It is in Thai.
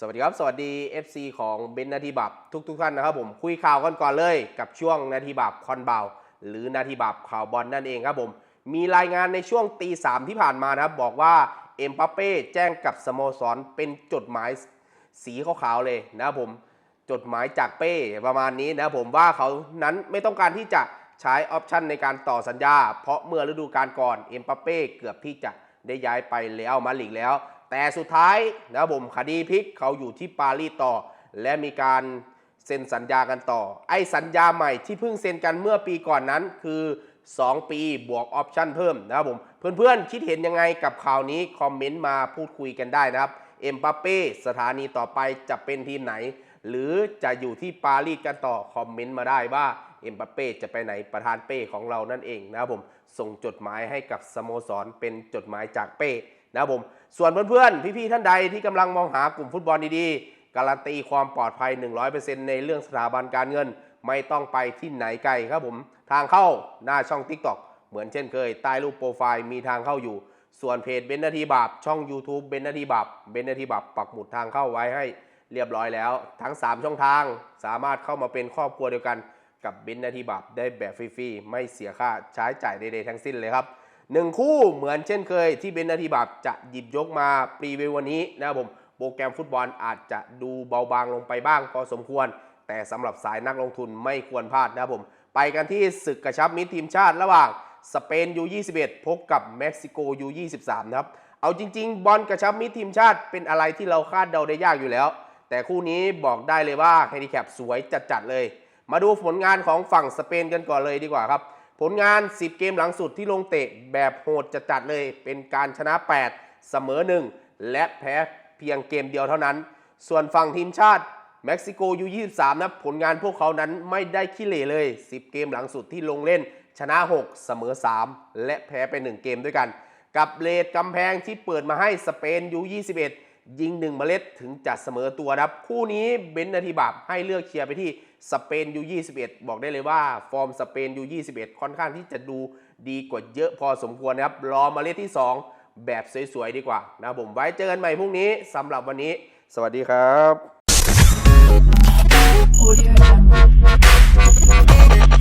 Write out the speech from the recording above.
สวัสดีครับ สวัสดี FC ของเบนนาทีบับทุกทุกๆท่านนะครับผมคุยข่าวกันก่อนเลยกับช่วงนาทีบับคอนเบาหรือนาทีบับข่าวบอลนั่นเองครับผมมีรายงานในช่วงตีสามที่ผ่านมานะครับ บอกว่าเอ็มบัปเป้แจ้งกับสโมสรเป็นจดหมายสีขาวๆเลยนะครับผมจดหมายจากเป้ประมาณนี้นะครับผมว่าเขานั้นไม่ต้องการที่จะใช้ออปชันในการต่อสัญญา เพราะเมื่อฤดูกาลก่อนเอ็มบัปเป้เกือบที่จะได้ย้ายไปแล้วมาลีกแล้ว แต่สุดท้ายนะครับผมคดีพลิกเขาอยู่ที่ปารีสต่อ และมีการเซ็นสัญญากันต่อ ไอ้สัญญาใหม่ที่เพิ่งเซ็นกันเมื่อปีก่อนนั้นคือ 2 ปีบวกออปชั่นเพิ่มนะครับผมเพื่อนๆ คิดเห็นยังไงกับข่าวนี้ คอมเมนต์มาพูดคุยกันได้นะครับ เอ็มบัปเป้สถานีต่อไปจะเป็นทีมไหน หรือจะอยู่ที่ปารีสกันต่อ คอมเมนต์มาได้ว่าเอ็มบัปเป้จะไปไหนประธานเป้ของเรานั่นเองนะครับผมส่งจดหมายให้กับสโมสรเป็นจดหมายจากเป้ นะครับผมส่วนเพื่อนๆ พี่ๆ ท่านใดที่กำลังมองหากลุ่มฟุตบอลดีๆ การันตีความปลอดภัย 100%ในเรื่องสถาบันการเงิน ไม่ต้องไปที่ไหนไกลครับผม ทางเข้าหน้าช่อง TikTok เหมือนเช่นเคย ใต้รูปโปรไฟล์มีทางเข้าอยู่ ส่วนเพจเบนนาทีบาปช่อง YouTube เบนนาทีบาปเบนนาทีบาปปักหมุดทางเข้าไว้ให้เรียบร้อยแล้ว ทั้ง 3 ช่องทางสามารถเข้ามาเป็นครอบครัวเดียวกันกับเบนนาทีบาปได้แบบฟรีๆไม่เสียค่าใช้จ่ายใดๆทั้งสิ้นเลยครับ หนึ่งคู่เหมือนเช่นเคยที่เบนนาทีบาปจะหยิบยกมาปรีวิววันนี้นะครับผมโปรแกรมฟุตบอลอาจจะดูเบาบางลงไปบ้างพอสมควร แต่สำหรับสายนักลงทุนไม่ควรพลาดนะครับผม ไปกันที่ศึกกระชับมิตรทีมชาติระหว่างสเปน U21 พบกับเม็กซิโก U23 นะครับเอาจริง ๆ บอลกระชับมิตรทีมชาติเป็นอะไรที่เราคาดเดาได้ยากอยู่แล้ว แต่คู่นี้บอกได้เลยว่าแฮนดิแคปสวยจัดๆเลย มาดูผลงานของฝั่งสเปนกันก่อนเลยดีกว่าครับ ผลงาน 10 เกมหลังสุดที่ลงเตะแบบโหดจัดๆเลย เป็นการชนะ 8 เสมอ 1 และแพ้เพียงเกมเดียวเท่านั้น ส่วนฝั่งทีมชาติเม็กซิโกยู23นะผลงานพวกเขานั้นไม่ได้ขี้เหร่เลย 10 เกมหลังสุดที่ลงเล่น ชนะ 6 เสมอ 3 และแพ้ไป 1 เกมด้วยกัน กับเลดกำแพงที่เปิดมาให้สเปนยู21 ยิง1เมล็ดถึงจัดเสมอตัวครับ คู่นี้เบนนาทีบับให้เลือกเชียร์ไปที่สเปนยู21 บอกได้เลยว่าฟอร์มสเปนยู21 ค่อนข้างที่จะดูดีกว่าเยอะพอสมควรนะครับ รอเมล็ดที่ 2 แบบสวยๆ ดีกว่านะผมไว้เจอกันใหม่พรุ่งนี้สำหรับวันนี้ สวัสดีครับ